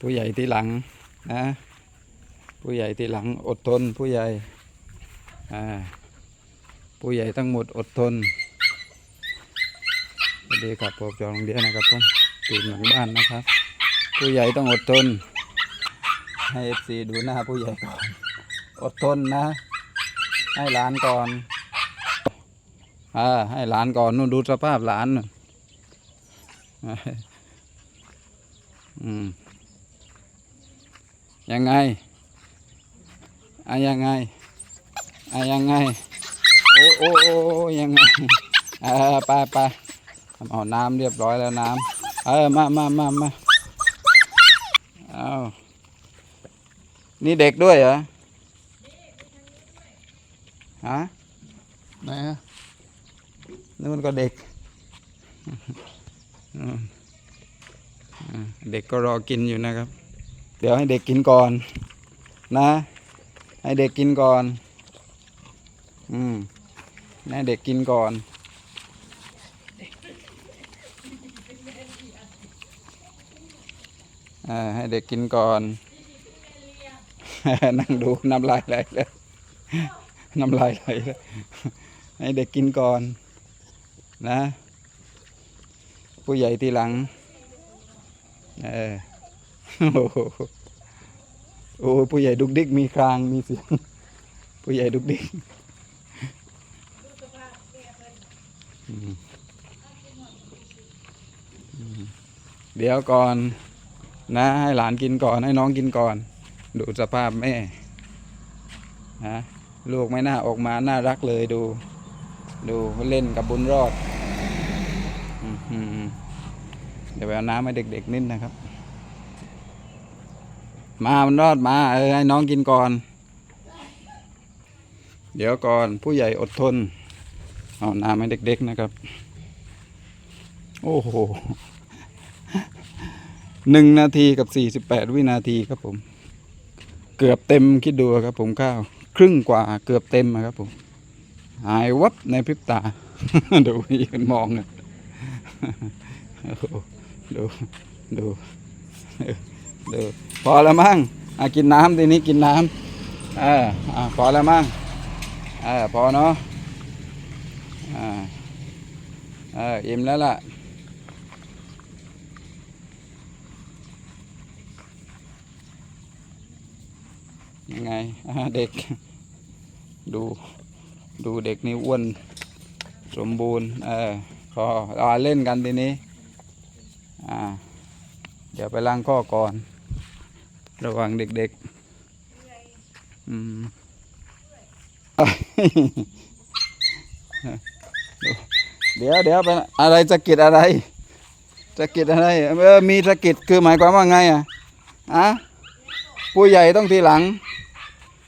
ผู้ใหญ่ทีหลังนะ ผู้ใหญ่ทีหลังอดทน ผู้ใหญ่อ่าผู้ใหญ่ทั้งหมดอดทนสวัสดีครับผมจองเรียนนะครับผมตีมหลังบ้านนะครับ ผู้ใหญ่ต้องอดทน ให้เอฟซีดูหน้าผู้ใหญ่ก่อน อดทนนะ ให้หลานก่อนอ่าให้หลานก่อนนู่นดูสภาพหลานนู่น อืม ยังไงอะยังไงอะยังไงโอ้โอ้โอ้โอ้ยังไงเออไปไปเอาน้ำเรียบร้อยแล้วน้ำเออมามามามาเอานี่เด็กด้วยเหรอฮะไหนฮะนู่นก็เด็กอืมอ่า เด็กก็รอกินอยู่นะครับ เดี๋ยวให้เด็กกินก่อนนะ ให้เด็กกินก่อน อืมให้เด็กกินก่อนอ่าให้เด็กกินก่อน นั่งดูน้ำลายไหลแล้วน้ำลายไหลแล้วให้เด็กกินก่อน นะ ผู้ใหญ่ทีหลัง เออโอ้โหโอ้ผู้ใหญ่ดุกดิกมีครางมีเสียง ผู้ใหญ่ดุกดิกเดี๋ยวก่อน นะ ให้หลานกินก่อนให้น้องกินก่อน ดูสภาพแม่นะลูกไม่น่าออกมาน่ารักเลยดู ดูเล่นกับบุญรอดอื้อหือ เดี๋ยวไปเอาน้ำให้เด็กๆนิดนะครับ มามันรอดมา เออให้น้องกินก่อน เดี๋ยวก่อนผู้ใหญ่อดทน เอาน้ำให้เด็ก ๆนะครับ โอ้โหหนึ่งนาทีกับสี่สิบแปดวินาทีครับผม เกือบเต็มคิดดูครับผมข้าว ครึ่งกว่าเกือบเต็มอะครับผม หายวับในพริบตา ดูยืนมองอะโอ้โห ดูดูดูพอแล้วมั้งอะกินน้ำทีนี้กินน้ำเอออะพอแล้วมั้งเออพอเนาะอ่าเอออิ่มแล้วล่ะยังไงเด็ก ดูดูเด็กนี่อ้วน สมบูรณ์เออพอเอาเล่นกันทีนี้ อ่า เดี๋ยวไปล้างข้อก่อน ระหว่างเด็กๆ อืมเดี๋ยวเดี๋ยวไปอะไรสะกิดอะไรสะกิดอะไรเออมีสะกิดคือหมายความว่าไงอะอะผู้ใหญ่ต้องทีหลัง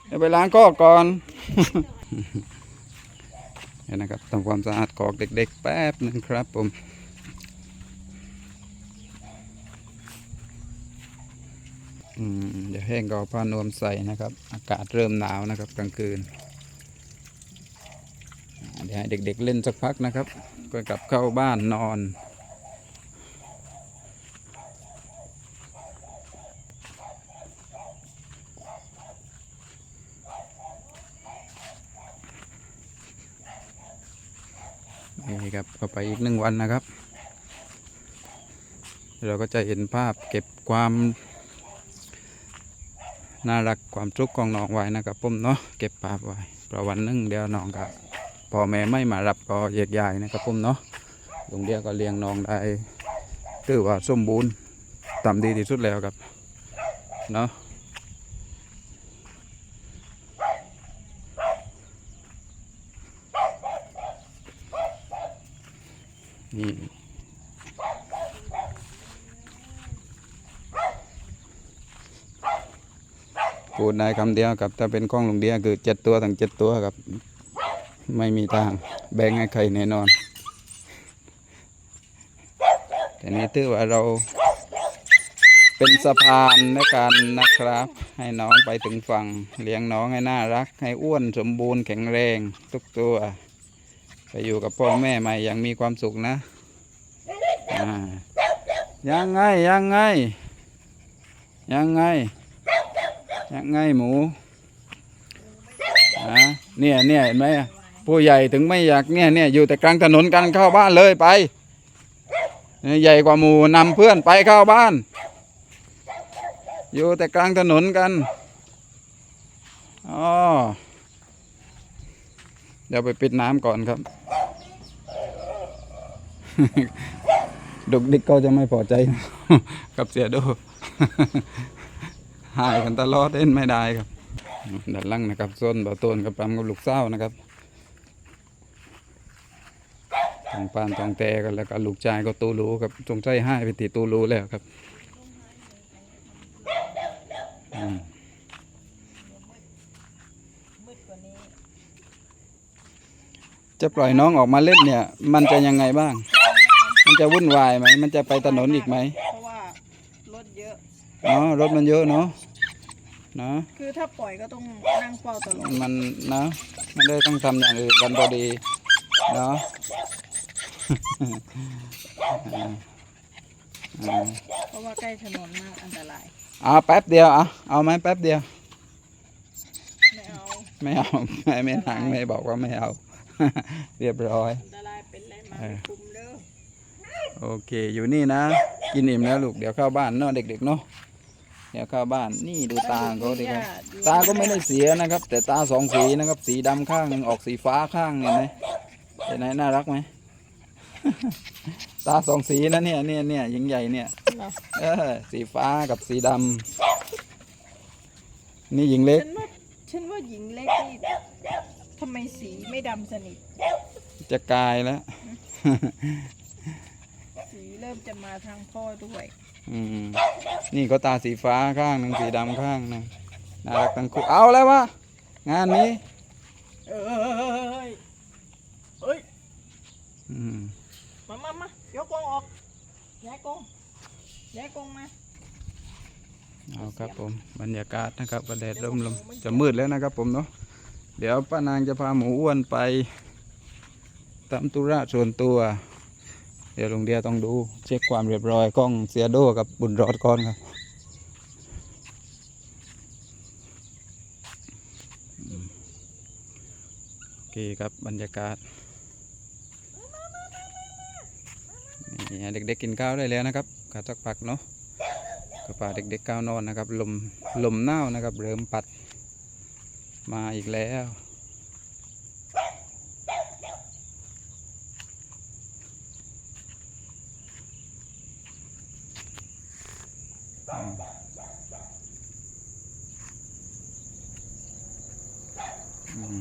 เดี๋ยวไปล้างกอกก่อนเดี๋ยนะครับทำความสะอาดกอกเด็กๆแป๊บหนึงครับผม อืม เดี๋ยวแห้งก็เอาผ้านวมใส่นะครับ อากาศเริ่มหนาวนะครับกลางคืนเดี๋ยวให้เด็กๆเล่นสักพักนะครับ ก็กลับเข้าบ้านนอน นี่ครับก็ไปอีกหนึ่งวันนะครับ เราก็จะเห็นภาพเก็บความ น่ารักความสุกข์ของน้องไว้นะครับผมเนาะเก็บภาพไว้เพราะวันนึงเดี๋ยวน้องก็พ่อแม่ไม่มารับก็แยกย้ายนะครับผมเนาะลุงเดียวก็เลี้ยงน้องได้ถือว่าสมบูรณ์ทำดีที่สุดแล้วครับเนาะนี่ พูดได้คำเดียวครับถ้าเป็นข้องลุงเดียคือเจ็ดตัวทั้งเจ็ดตัวครับ ไม่มีทางแบ่งให้ใครแน่นอน แต่นี้ถือว่าเราเป็นสะพานในการนะครับ ให้น้องไปถึงฝั่งเลี้ยงน้องให้น่ารัก ให้อ้วนสมบูรณ์แข็งแรงทุกตัว ไปอยู่กับพ่อแม่ใหม่อย่างมีความสุขนะยังไงยังไงยังไง ยังไงหมูอะเนี่ยเนี่ยเห็นไหมผู้ใหญ่ถึงไม่อยากเนี่ยเนี่ยอยู่แต่กลางถนนกันเข้าบ้านเลยไป ใหญ่กว่าหมูนำเพื่อนไปเข้าบ้าน อยู่แต่กลางถนนกันอ๋อเดี๋ยวไปปิดน้ำก่อนครับ ดุกดิกก็จะไม่พอใจกับเสียโด หายกันตลอดเล่นไม่ได้ครับด้านล่างนะครับส้นบ่อต้นกับปั๊มกับลูกเศร้านะครับทางปานทองแต่กันแล้วก็ลูกชายก็ตูรูครับจงใจให้ไปติดตูรูแล้วครับจะปล่อยน้องออกมาเล่นเนี่ย มันจะยังไงบ้าง มันจะวุ่นวายไหม มันจะไปถนนอีกไหม เพราะว่ารถเยอะ อ๋อรถมันเยอะเนาะเนาะคือถ้าปล่อยก็ต้องนั่งเฝ้าตลอดมันนะไม่ได้ต้องทำอย่างอื่นกันพอดีเนาะอ่าอ่าเพราะว่าใกล้ถนนมากอันตรายเอาแป๊บเดียวเอาเอาไหมแป๊บเดียว ไม่เอาไม่เอาไม่ไม่หนังไม่บอกว่าไม่เอา เรียบร้อยอันตรายเป็นไรมาเออคุมเด้อโอเคอยู่นี่นะ กินอิ่มแล้วลูกเดี๋ยวเข้าบ้านเนาะเด็กๆเนาะ เดี๋ยวเข้าบ้านนี่ดูตาของเขาดิครับ ตาก็ไม่ได้เสียนะครับ แต่ตาสองสีนะครับ สีดำข้างหนึ่งออกสีฟ้าข้างเห็นไหมเห็นไหมน่ารักไหมตาสองสีนะเนี่ยเนี่ยเนี่ยยิงใหญ่เนี่ยเนาะเออสีฟ้ากับสีดำนี่หญิงเล็ก ฉันว่าฉันว่าหญิงเล็กนี่ทำไมสีไม่ดำสนิทจะกลายแล้วสี เริ่มจะมาทางพ่อด้วย อืมนี่ก็ตาสีฟ้าข้างหนึ่งสีดำข้างหนึงน่ารักทั้งคู่เอาแล้ววะงานนี้เอ้ยเอ้ยอืมมามามายกกรงออกย้ายกรงย้ายกรงมาเอาครับผมบรรยากาศนะครับกระแดดร่มลมจะมืดแล้วนะครับผมเนาะเดี๋ยวป้านางจะพาหมูอ้วนไปทำธุระส่วนตัว เดี๋ยวลุงเดียต้องดูเช็คความเรียบร้อยกล้องเสียโดกับบุญรอดก่อนครับโอเคครับบรรยากาศนี่เด็กๆกินข้าวได้แล้วนะครับกัดสักพักเนาะก็พาเด็กๆก้าวนอนนะครับ ลมลมหนาวนะครับ เริ่มปัดมาอีกแล้ว เ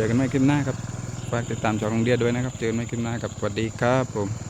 จอกันไม่คลิปหน้าครับ ฝากติดตามช่องโรงเรียนด้วยนะครับ เจอกันไม่คลิปหน้าครับ สวัสดีครับผม